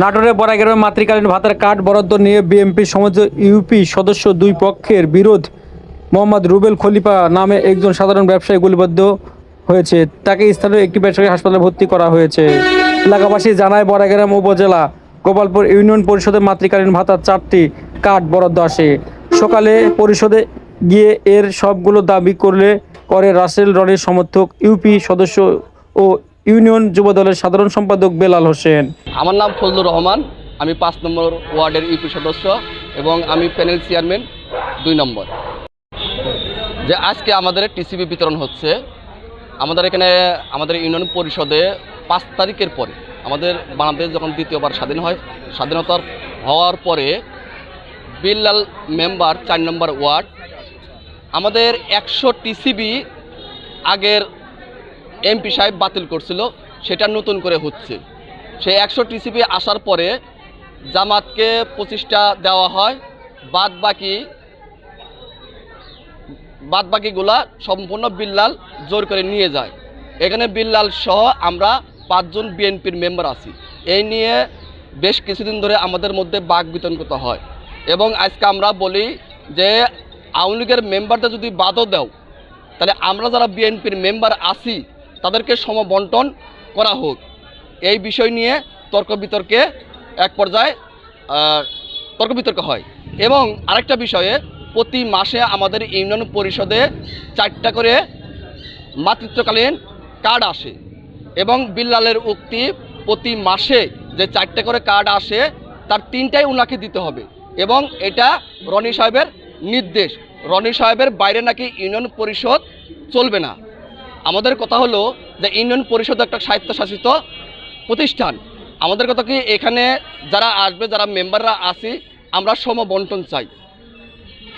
নাটোরের বড়াগ্রামে মাতৃকালীন ভাতার কার্ড বরাদ্দ নিয়ে বিএনপি সমাজ ইউপি সদস্য দুই পক্ষের বিরোধ। মোহাম্মদ রুবেল খলিফা নামে একজন সাধারণ ব্যবসায়ী গুলিবদ্ধ হয়েছে। তাকে স্থানীয় একটি বেসরকারি হাসপাতালে ভর্তি করা হয়েছে। এলাকাবাসী জানায় বড়াগ্রাম উপজেলা গোপালপুর ইউনিয়ন পরিষদের মাতৃকালীন ভাতার চারটি কার্ড বরাদ্দ আসে। সকালে পরিষদে গিয়ে এর সবগুলো দাবি করলে করে রাসেল রনের সমর্থক ইউপি সদস্য ও ইউনিয়ন যুবদলের সাধারণ সম্পাদক বেলাল হোসেন। আমার নাম ফজলুর রহমান, আমি পাঁচ নম্বর ওয়ার্ডের ইউপি সদস্য এবং আমি প্যানেল চেয়ারম্যান দুই নম্বর। যে আজকে আমাদের টিসিবি বিতরণ হচ্ছে, আমাদের এখানে আমাদের ইউনিয়ন পরিষদে পাঁচ তারিখের পরে, আমাদের বাংলাদেশ যখন দ্বিতীয়বার স্বাধীন হয় স্বাধীনতার হওয়ার পরে বিল্লাল মেম্বার চার নম্বর ওয়ার্ড, আমাদের একশো টিসিবি আগের এমপি সাহেব বাতিল করছিল, সেটা নতুন করে হচ্ছে। সেই একশো টিসিপি আসার পরে জামাতকে পঁচিশটা দেওয়া হয় বাদ বাকি বাদ বাকিগুলা সম্পূর্ণ বিল্লাল জোর করে নিয়ে যায়। এখানে বিল্লাল সহ আমরা পাঁচজন বিএনপির মেম্বার আছি। এই নিয়ে বেশ কিছুদিন ধরে আমাদের মধ্যে বাঘ বিতর্কিত হয়। এবং আজকে আমরা বলি যে, আওয়ামী লীগের মেম্বারটা যদি বাদও দেও, তাহলে আমরা যারা বিএনপির মেম্বার আছি তাদেরকে সমবন্টন করা হোক। এই বিষয় নিয়ে তর্ক বিতর্কে এক পর্যায়ে তর্ক বিতর্ক হয়। এবং আরেকটা বিষয়ে, প্রতি মাসে আমাদের ইউনিয়ন পরিষদে চারটা করে মাতৃত্বকালীন কার্ড আসে। এবং বিল্লালের উক্তি প্রতি মাসে যে চারটে করে কার্ড আসে, তার তিনটাই ওনাকে দিতে হবে। এবং এটা রনি সাহেবের নির্দেশ। রনি সাহেবের বাইরে নাকি ইউনিয়ন পরিষদ চলবে না। আমাদের কথা হলো যে ইউনিয়ন পরিষদ একটা স্বায়ত্তশাসিত প্রতিষ্ঠান। আমাদের কথা কি এখানে যারা আসবে, যারা মেম্বাররা আছি, আমরা সমবন্টন চাই।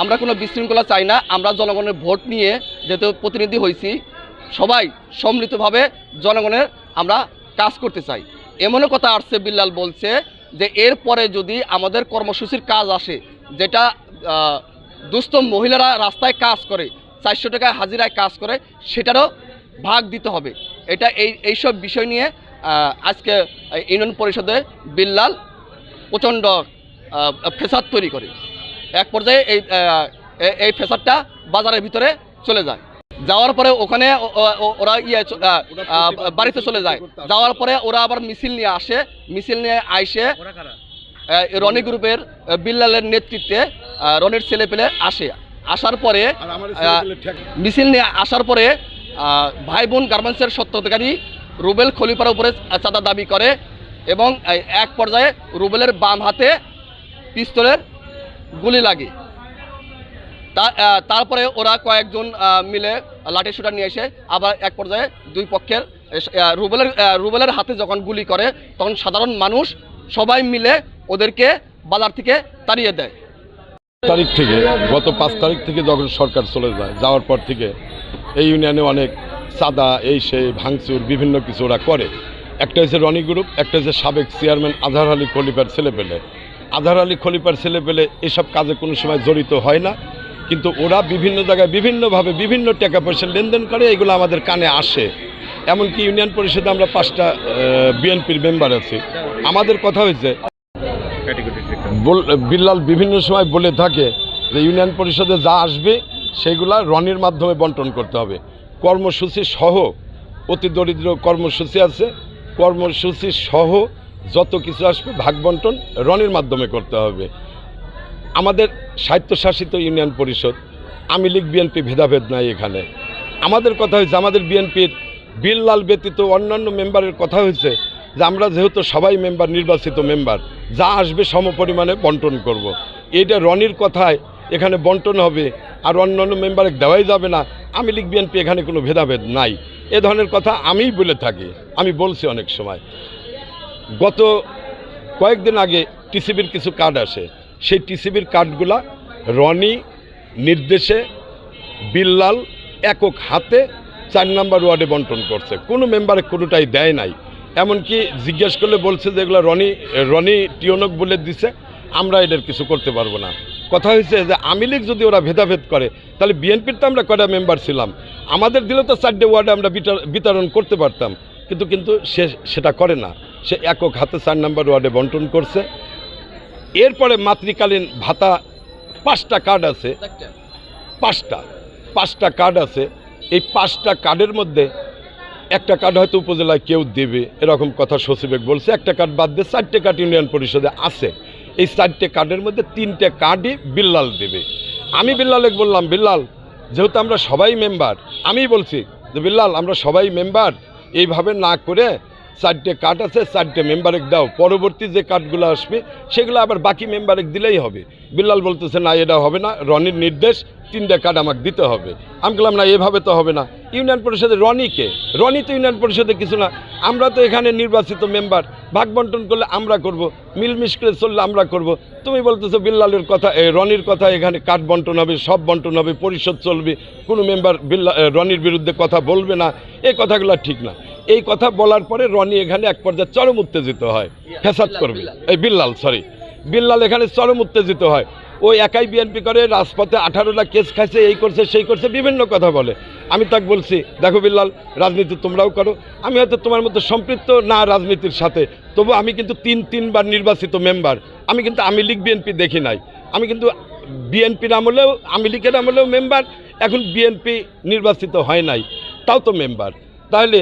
আমরা কোনো বিশৃঙ্খলা চাই না, আমরা জনগণের ভোট নিয়ে যেহেতু প্রতিনিধি হয়েছি, সবাই সম্মিলিতভাবে জনগণের আমরা কাজ করতে চাই। এমনও কথা আসছে, বিল্লাল বলছে যে এরপরে যদি আমাদের কর্মসূচির কাজ আসে, যেটা দুস্থ মহিলারা রাস্তায় কাজ করে, চারশো টাকায় হাজিরায় কাজ করে, সেটারও ভাগ দিতে হবে। এটা এই এইসব বিষয় নিয়ে আজকে ইউনিয়ন পরিষদে বিল্লাল প্রচণ্ড ফেসাদ তৈরি করে। এক পর্যায়ে এই এই ফেসাদটা বাজারের ভিতরে চলে যায়। যাওয়ার পরে ওখানে ওরা ইয়ে বাড়িতে চলে যায়। যাওয়ার পরে ওরা আবার মিছিল নিয়ে আসে। মিছিল নিয়ে আইসে রনি গ্রুপের বিল্লালের নেতৃত্বে রনির ছেলে পেলে আসে। আসার পরে মিছিল নিয়ে আসার পরে ভাই বোন গার্মেন্টসের সত্ত্বাধিকারী রুবেল খলিফার উপরে চাঁদা দাবি করে এবং এক পর্যায়ে রুবেলের বাম হাতে পিস্তলের গুলি লাগে। তারপরে ওরা কয়েকজন মিলে লাঠি শুটার নিয়ে এসে আবার এক পর্যায়ে দুই পক্ষের রুবেলের রুবেলের হাতে যখন গুলি করে, তখন সাধারণ মানুষ সবাই মিলে ওদেরকে বাজার থেকে তাড়িয়ে দেয়। তারিখ থেকে, গত পাঁচ তারিখ থেকে যখন সরকার চলে যায়, যাওয়ার পর থেকে এই ইউনিয়নে অনেক সাদা এই সেই ভাঙচুর বিভিন্ন কিছু ওরা করে। একটা হচ্ছে রনি গ্রুপ একটা হচ্ছে সাবেক চেয়ারম্যান আজহার আলী খলিফার ছেলেপেলে। আজহার আলী খলিফার ছেলেপেলে এসব কাজে কোনো সময় জড়িত হয় না কিন্তু ওরা বিভিন্ন জায়গায় বিভিন্নভাবে বিভিন্ন টাকা পয়সা লেনদেন করে এগুলো আমাদের কানে আসে। এমনকি ইউনিয়ন পরিষদে আমরা পাঁচটা বিএনপির মেম্বার আছি। আমাদের কথা হয়েছে বল- বিল্লাল বিভিন্ন সময় বলে থাকে যে ইউনিয়ন পরিষদে যা আসবে সেগুলা রনির মাধ্যমে বন্টন করতে হবে। কর্মসূচি সহ অতি দরিদ্র কর্মসূচি আছে। কর্মসূচি সহ যত কিছু আসবে ভাগ বন্টন রনির মাধ্যমে করতে হবে। আমাদের স্বায়ত্তশাসিত ইউনিয়ন পরিষদ, আমি লীগ, বিএনপি ভেদাভেদ নাই এখানে। আমাদের কথা হয়েছে, আমাদের বিএনপির বিল্লাল ব্যতীত অন্যান্য মেম্বারের কথা হয়েছে যে আমরা যেহেতু সবাই মেম্বার, নির্বাচিত মেম্বার, যা আসবে সম পরিমাণে বন্টন করব। এইটা রনির কথায় এখানে বন্টন হবে আর অন্য অন্য মেম্বারে দেওয়াই যাবে না। আমি লীগ বিএনপি এখানে কোনো ভেদাভেদ নাই। এ ধরনের কথা আমিই বলে থাকি। আমি বলছি অনেক সময়। গত কয়েকদিন আগে টিসিবির কিছু কার্ড আসে। সেই টিসিবির কার্ডগুলা রনি, নির্দেশে, বিল্লাল একক হাতে চার নাম্বার ওয়ার্ডে বন্টন করছে। কোনো মেম্বারে কোনোটাই দেয় নাই। এমনকি জিজ্ঞেস করলে বলছে যে এগুলো রনি রনি টিয়নক বলে দিছে। আমরা এদের কিছু করতে পারব না। কথা হয়েছে যে আওয়ামী লীগ যদি ওরা ভেদাভেদ করে তাহলে বিএনপির তো আমরা কয়টা মেম্বার ছিলাম? আমাদের দিলে তো চারটে ওয়ার্ডে আমরা বিতর- বিতরণ করতে পারতাম। কিন্তু কিন্তু সে সেটা করে না। সে একক হাতে চার নম্বর ওয়ার্ডে বন্টন করছে। এরপরে মাতৃকালীন ভাতা পাঁচটা কার্ড আছে। পাঁচটা। পাঁচটা কার্ড আছে। এই পাঁচটা কার্ডের মধ্যে একটা কার্ড হয়তো উপজেলায় কেউ দেবে এরকম কথা সচিবেক বলছে। একটা কার্ড বাদ দিয়ে চারটে কার্ড ইউনিয়ন পরিষদে আছে। এই চারটে কার্ডের মধ্যে তিনটে কার্ডই বিল্লাল দেবে। আমি বিল্লালে বললাম, বিল্লাল, যেহেতু আমরা সবাই মেম্বার, আমি বলছি যে, বিল্লাল, আমরা সবাই মেম্বার, এইভাবে না করে চারটে কার্ড আছে, চারটে মেম্বারে দাও, পরবর্তী যে কার্ডগুলো আসবে, সেগুলো আবার বাকি মেম্বারে দিলেই হবে। বিল্লাল বলতেছে, না, এটা হবে না, রনির নির্দেশ, তিনটে কার্ড আমাকে দিতে হবে। আমি বললাম, না, এভাবে তো হবে না। ইউনিয়ন পরিষদের রনিকে। রনি তো ইউনিয়ন পরিষদে কিছু না। আমরা তো এখানে নির্বাচিত মেম্বার। ভাগ বন্টন করলে আমরা করব। মিলমিশ করে চললে আমরা করব। তুমি বলতেছো বিল্লালের কথা রনির কথা এখানে কার্ড বন্টন হবে সব বন্টন হবে পরিষদ চলবে কোনো মেম্বার বিল্লা রনির বিরুদ্ধে কথা বলবে না। এই কথাগুলো ঠিক না। এই কথা বলার পরে রনি এখানে এক পর্যায়ে চরম উত্তেজিত হয় ফেসাদ করবে। এই বিল্লাল সরি বিল্লাল এখানে চরম উত্তেজিত হয়। ও একাই বিএনপি করে রাজপথে আঠারোটা কেস খাইছে এই করছে সেই করছে বিভিন্ন কথা বলে। আমি তাকে বলছি, দেখো বিল্লাল, রাজনীতি তোমরাও করো। আমি হয়তো তোমার মতো সম্পৃক্ত না রাজনীতির সাথে। তবু আমি কিন্তু তিন, তিনবার নির্বাচিত মেম্বার। আমি কিন্তু আমি লীগ বিএনপি দেখি নাই। আমি কিন্তু বিএনপির আমলেও, আমি লীগের আমলেও মেম্বার। এখন বিএনপি নির্বাচিত হয় নাই, তাও তো মেম্বার। তাহলে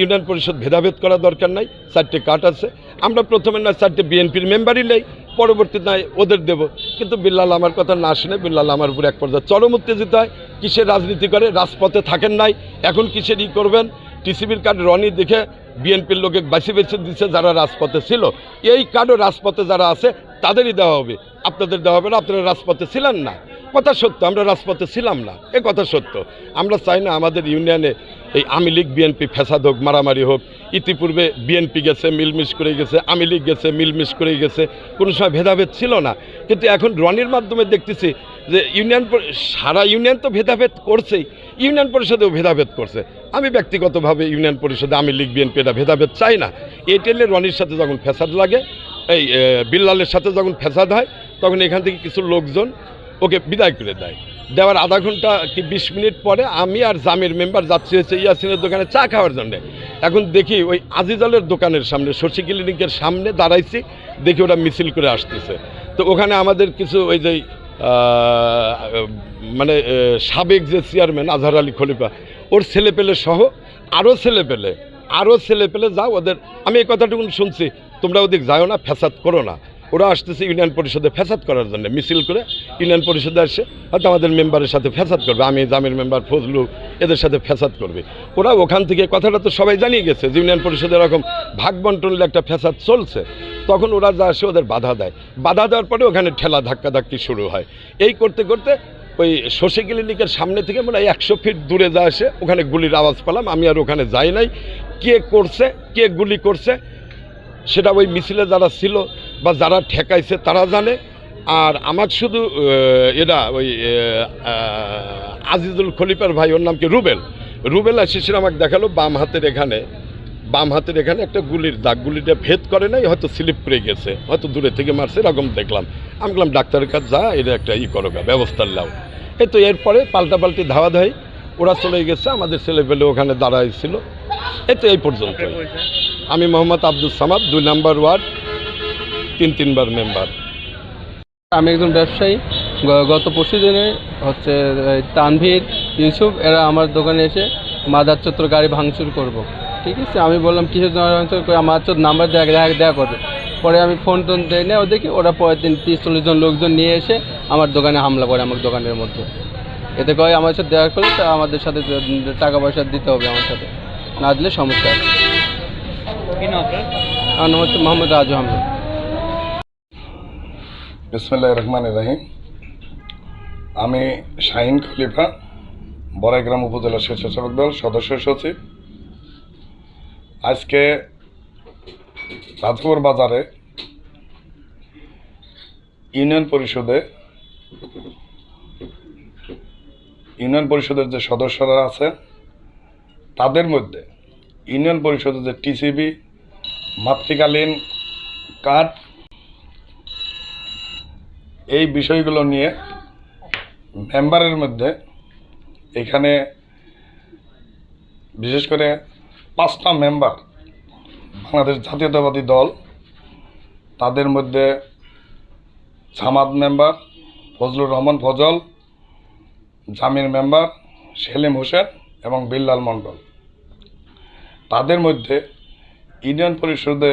ইউনিয়ন পরিষদ ভেদাভেদ করা দরকার নাই, চারটে কাট আছে। আমরা প্রথমে না চারটে বিএনপির মেম্বারই নেই। পরবর্তী নয় ওদের দেব। কিন্তু বিল্লাল আমার কথা না শুনে বিল্লাল আমার উপরে এক পর্যায়ে চরম উত্তেজিত হয়। কিসের রাজনীতি করে? রাজপথে থাকেন নাই। এখন কিসের ই করবেন? টিসিবির কার্ড রনি দেখে বিএনপির লোকে বাছি বেছে দিচ্ছে যারা রাজপথে ছিল। এই কার্ডও রাজপথে যারা আছে, তাদেরই দেওয়া হবে। আপনাদের দেওয়া হবে না? আপনারা রাজপথে ছিলেন না। কথা সত্য, আমরা রাজপথে ছিলাম না। এ কথা সত্য। আমরা চাই না আমাদের ইউনিয়নে এই আমি লীগ, বিএনপি ফ্যাসাদ হোক, মারামারি হোক, ইতিপূর্বে বিএনপি গেছে, মিলমিশ করে গেছে আমি লীগ গেছে, মিলমিশ করে গেছে, কোনো সময় ভেদাভেদ ছিল না। কিন্তু এখন রনির মাধ্যমে দেখতেছি যে ইউনিয়ন সারা ইউনিয়ন তো ভেদাভেদ করছেই, ইউনিয়ন পরিষদেও ভেদাভেদ করছে। আমি ব্যক্তিগতভাবে ইউনিয়ন পরিষদে আমি লীগ, বিএনপি এটা ভেদাভেদ চাই না। এটেলে রনির সাথে যখন ফ্যাসাদ লাগে, এই বিল্লালের সাথে যখন ফ্যাসাদ হয়, তখন এখান থেকে কিছু লোকজন ওকে বিদায় করে দেয়। দেওয়ার আধা ঘণ্টা কি বিশ মিনিট পরে আমি আর জামির মেম্বার যাচ্ছি হচ্ছে ইয়াসিনের দোকানে চা খাওয়ার জন্যে। এখন দেখি ওই আজিজালের দোকানের সামনে, শশী ক্লিনিকের সামনে দাঁড়াইছি, দেখি ওরা মিছিল করে আসতেছে। তো ওখানে আমাদের কিছু ওই যে মানে সাবেক যে চেয়ারম্যান আজহার আলী খলিফা, ওর ছেলে পেলে সহ আরও ছেলে পেলে আরও ছেলে পেলে যাও ওদের, আমি এই কথাটুকু শুনছি, তোমরা ওদিক যাও না, ফ্যাসাদ করো না। ওরা আসতেছে ইউনিয়ন পরিষদে ফ্যাসাদ করার জন্য, মিছিল করে ইউনিয়ন পরিষদে আসে, হয়তো আমাদের মেম্বারের সাথে ফ্যাসাদ করবে, আমি জামির মেম্বার ফজলু এদের সাথে ফ্যাসাদ করবে। ওরা ওখান থেকে কথাটা তো সবাই জানিয়ে গেছে যে ইউনিয়ন পরিষদে এরকম ভাগ বন্টনের একটা ফ্যাসাদ চলছে। তখন ওরা যা আসে ওদের বাধা দেয়। বাধা দেওয়ার পরে ওখানে ঠেলা ধাক্কা ধাক্কি শুরু হয়। এই করতে করতে ওই শশী ক্লিনিকের সামনে থেকে মানে একশো ফিট দূরে যা আসে, ওখানে গুলির আওয়াজ পেলাম, আমি আর ওখানে যাই নাই। কে করছে, কে গুলি করছে সেটা ওই মিছিলে যারা ছিল বা যারা ঠেকাইছে তারা জানে। আর আমার শুধু এরা ওই আজিজুল খলিফার ভাই ওর নাম কি? রুবেল। রুবেল এসে সে আমাকে দেখাল বাম হাতের এখানে। বাম হাতের এখানে একটা গুলির দাগ। গুলিটা ভেদ করে নাই হয়তো স্লিপ করে গেছে। হয়তো দূরে থেকে মারছে এরকম দেখলাম। আমি বললাম ডাক্তারের কাছে যা এটা একটা ই করো গা, ব্যবস্থা নাও। এই তো এরপরে পাল্টাপাল্টি ধাওয়া ধাই ওরা চলে গেছে। আমাদের ছেলেপেলে ওখানে দাঁড়াইছিল এই তো এই পর্যন্ত আমি মোহাম্মদ আব্দুল সামাদ, দুই নাম্বার ওয়ার্ড, তিন তিনবার মেম্বার। আমি একজন ব্যবসায়ী গত পরশু দিনে হচ্ছে তানভীর ইউসুফ, এরা আমার দোকানে এসে মাদার চত্বর গাড়ি ভাঙচুর করব। ঠিক আছে? আমি বললাম, কিসের জন্য ভাঙচুর করে আমার চোদ্দ নাম্বার দেয়া দেখা দেখা করবে। পরে আমি ফোন টোন দেয় না ওদেরকে ওরা পরের দিন তিরিশ চল্লিশ জন লোকজন নিয়ে এসে আমার দোকানে হামলা করে আমার দোকানের মধ্যে। এতে করে আমার সাথে দেখা করলে আমাদের সাথে টাকা পয়সা দিতে হবে আমার সাথে। না দিলে সমস্যা আছে। আমার নাম হচ্ছে মোহাম্মদ রাজু আহমেদ বিসমুল্লাহ রহমান রাহিম। আমি শাহিন খলিফা বড়াইগ্রাম উপজেলা স্বেচ্ছাসেবক দল সদস্য সচিব। আজকে রাজপুর বাজারে ইউনিয়ন পরিষদে ইউনিয়ন পরিষদের যে সদস্যরা আছে তাদের মধ্যে ইউনিয়ন পরিষদের যে টিসিবি মাতৃকালীন কার্ড। এই বিষয়গুলো নিয়ে মেম্বারের মধ্যে এখানে বিশেষ করে পাঁচটা মেম্বার, বাংলাদেশ জাতীয়তাবাদী দল, তাদের মধ্যে জামাত মেম্বার, ফজলুর রহমান ফজল, জামির মেম্বার, সেলিম হোসেন এবং বিল্লাল মণ্ডল। তাদের মধ্যে ইউনিয়ন পরিষদে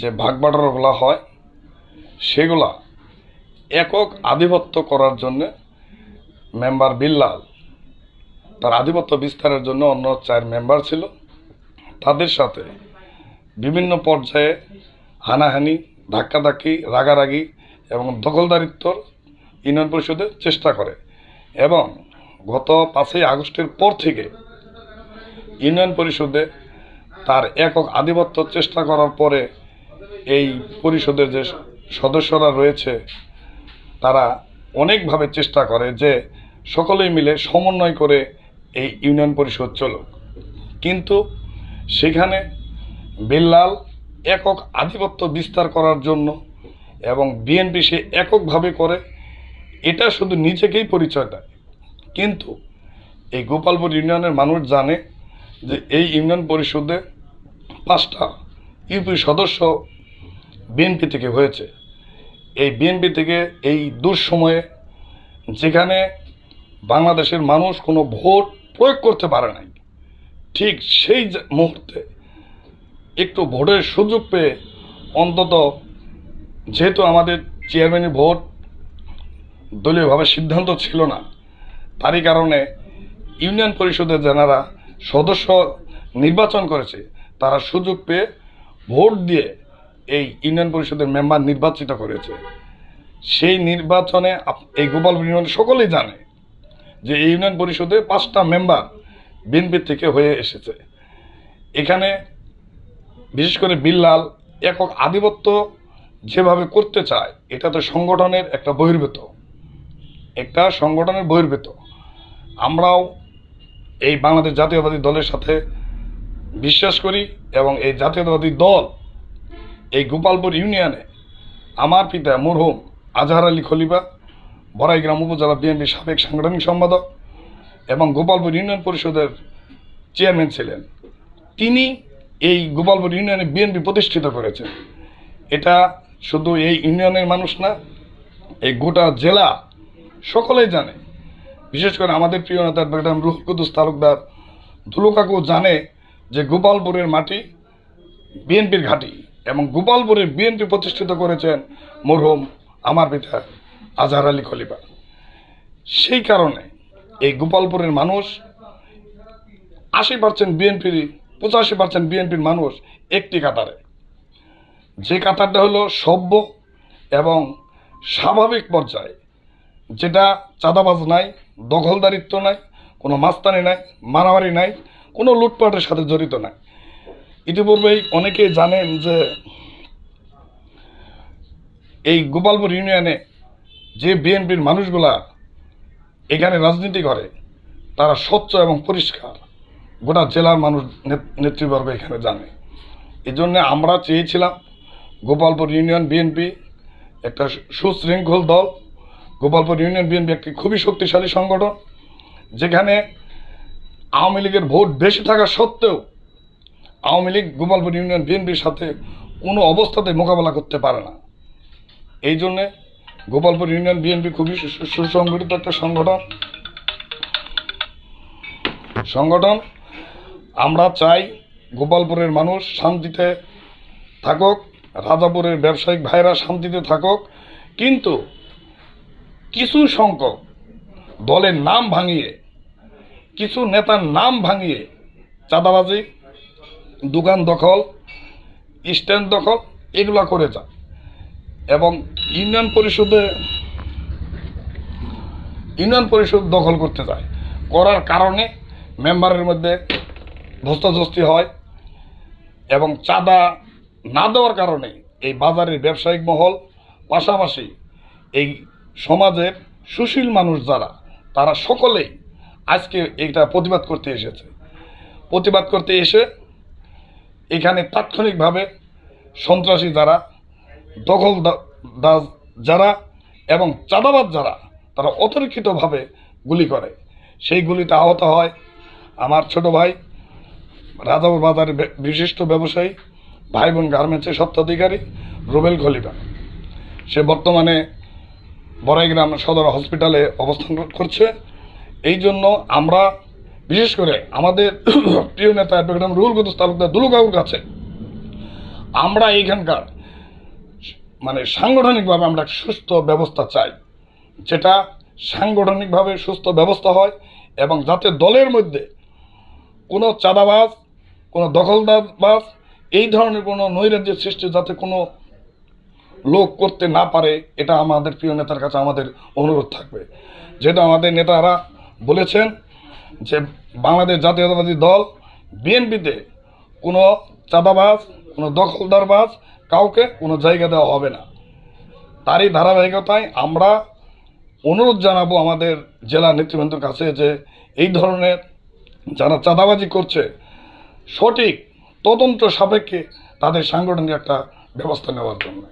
যে ভাগ বাটোয়ারাগুলো হয়, সেগুলা একক আধিপত্য করার জন্য মেম্বার বিল্লাল তার আধিপত্য বিস্তারের জন্য অন্য চার মেম্বার ছিল। তাদের সাথে বিভিন্ন পর্যায়ে হানাহানি, ধাক্কাধাক্কি, রাগারাগি এবং দখলদারিত্বর ইউনিয়ন পরিষদে চেষ্টা করে এবং গত পাঁচই আগস্টের পর থেকে ইউনিয়ন পরিষদে তার একক আধিপত্য চেষ্টা করার পরে এই পরিষদের যে সদস্যরা রয়েছে, তারা অনেকভাবে চেষ্টা করে যে সকলেই মিলে সমন্বয় করে এই ইউনিয়ন পরিষদ চলুক। কিন্তু সেখানে বিল্লাল একক আধিপত্য বিস্তার করার জন্য এবং বিএনপি সে এককভাবে করে, এটা শুধু নিজেকেই পরিচয় দেয় কিন্তু এই গোপালপুর ইউনিয়নের মানুষ জানে যে এই ইউনিয়ন পরিষদে পাঁচটা ইউপি সদস্য বিএনপি থেকে হয়েছে। এই বিএনপি থেকে এই দুঃসময়ে যেখানে বাংলাদেশের মানুষ কোনো ভোট প্রয়োগ করতে পারে নাই, ঠিক সেই মুহূর্তে একটু ভোটের সুযোগ পেয়ে অন্তত যেহেতু আমাদের চেয়ারম্যানের ভোট দলীয়ভাবে সিদ্ধান্ত ছিল না, তারই কারণে ইউনিয়ন পরিষদের যারা সদস্য নির্বাচন করেছে তারা সুযোগ পেয়ে ভোট দিয়ে এই ইউনিয়ন পরিষদের মেম্বার নির্বাচিত করেছে। সেই নির্বাচনে এই গোপালপুর ইউনিয়ন সকলেই জানে যে এই ইউনিয়ন পরিষদে পাঁচটা মেম্বার বিএনপি থেকে হয়ে এসেছে। এখানে বিশেষ করে বিল্লাল একক আধিপত্য যেভাবে করতে চায় এটা তো সংগঠনের একটা বহির্ভূত। একটা সংগঠনের বহির্ভূত। আমরাও এই বাংলাদেশ জাতীয়তাবাদী দলের সাথে বিশ্বাস করি এবং এই জাতীয়তাবাদী দল, এই গোপালপুর ইউনিয়নে আমার পিতা মরহুম আজহার আলী খলিফা, বড়াইগ্রাম উপজেলা বিএনপির সাবেক সাংগঠনিক সম্পাদক এবং গোপালপুর ইউনিয়ন পরিষদের চেয়ারম্যান ছিলেন। তিনি এই গোপালপুর ইউনিয়নে বিএনপি প্রতিষ্ঠিত করেছেন। এটা শুধু এই ইউনিয়নের মানুষ না, এই গোটা জেলা সকলেই জানে। বিশেষ করে আমাদের প্রিয় নেতা ম্যাডাম রুহুল কুদ্দুস তালুকদার ধুলু কাকু জানে যে গোপালপুরের মাটি বিএনপির ঘাঁটি এবং গোপালপুরের বিএনপি প্রতিষ্ঠিত করেছেন মরহুম আমার পিতা আজহার আলী খলিফা। সেই কারণে এই গোপালপুরের মানুষ, আশি পার্সেন্ট বিএনপির পঁচাশি পার্সেন্ট বিএনপির মানুষ একটি কাতারে। যে কাতারটা হলো সভ্য এবং স্বাভাবিক পর্যায়ে। যেটা চাঁদাবাজ নাই, দখলদারিত্ব নাই, কোনো মাস্তানি নাই, মারামারি নাই কোনো লুটপাটের সাথে জড়িত নাই ইতিপূর্বেই অনেকেই জানেন যে এই গোপালপুর ইউনিয়নে যে বিএনপির মানুষগুলা এখানে রাজনীতি করে, তারা স্বচ্ছ এবং পরিষ্কার গোটা জেলার মানুষ নেত- নেতৃবর্গ এখানে জানে। এই জন্যে আমরা চেয়েছিলাম গোপালপুর ইউনিয়ন বিএনপি একটা সুশৃঙ্খল দল, গোপালপুর ইউনিয়ন বিএনপি একটি খুবই শক্তিশালী সংগঠন, যেখানে আওয়ামী লীগের ভোট বেশি থাকা সত্ত্বেও আওয়ামী লীগ, গোপালপুর ইউনিয়ন, বিএনপির সাথে কোনো অবস্থাতে মোকাবেলা করতে পারে না। এই জন্যে গোপালপুর ইউনিয়ন, বিএনপি খুবই সুসংগঠিত একটা সংগঠন। সংগঠন, আমরা চাই গোপালপুরের মানুষ শান্তিতে থাকুক, রাজাপুরের ব্যবসায়িক ভাইরা শান্তিতে থাকুক, কিন্তু কিছু সংখ্যক দলের নাম ভাঙিয়ে কিছু নেতার নাম ভাঙিয়ে চাঁদাবাজি, দোকান দখল, স্ট্যান্ড দখল, এগুলো করে যায় এবং ইউনিয়ন পরিষদে ইউনিয়ন পরিষদ দখল করতে যায়। করার কারণে মেম্বারের মধ্যে ধস্তাধস্তি হয় এবং চাঁদা না দেওয়ার কারণে এই বাজারের ব্যবসায়িক মহল, পাশাপাশি এই সমাজের সুশীল মানুষ যারা, তারা সকলেই আজকে এটা প্রতিবাদ করতে এসেছে। প্রতিবাদ করতে এসে এখানে তাৎক্ষণিকভাবে সন্ত্রাসী যারা দখল দাস যারা এবং চাঁদাবাদ যারা, তারা অতর্কিতভাবে গুলি করে। সেই গুলিতে আহত হয় আমার ছোট ভাই, রাজাপুর বাজারের বিশিষ্ট ব্যবসায়ী ভাই বোন গার্মেন্টসের স্বত্বাধিকারী, রুবেল খলিফা। সে বর্তমানে বড়াইগ্রাম সদর হসপিটালে অবস্থান করছে। এই জন্য আমরা, বিশেষ করে আমাদের প্রিয় নেতা অ্যাডভোকেট রুহুল কুদ্দুস তালুকদার দুলুকাকুর কাছে, আমরা এইখানকার মানে সাংগঠনিকভাবে আমরা সুস্থ ব্যবস্থা চাই, যেটা সাংগঠনিকভাবে সুস্থ ব্যবস্থা হয় এবং যাতে দলের মধ্যে কোনো চাঁদাবাজ, কোনো দখলদারবাজ, এই ধরনের কোনো নৈরাজ্যের সৃষ্টি যাতে কোনো লোক করতে না পারে, এটা আমাদের প্রিয় নেতার কাছে আমাদের অনুরোধ থাকবে। যেটা আমাদের নেতারা বলেছেন যে বাংলাদেশ জাতীয়তাবাদী দল, বিএনপিতে কোনো চাঁদাবাজ, কোনো দখলদারবাজ কাউকে কোনো জায়গা দেওয়া হবে না। তারই ধারাবাহিকতায় আমরা অনুরোধ জানাব আমাদের জেলা নেতৃবৃন্দর কাছে যে এই ধরনের যারা চাঁদাবাজি করছে, সঠিক তদন্ত সাপেক্ষে তাদের সাংগঠনিক একটা ব্যবস্থা নেওয়ার জন্য।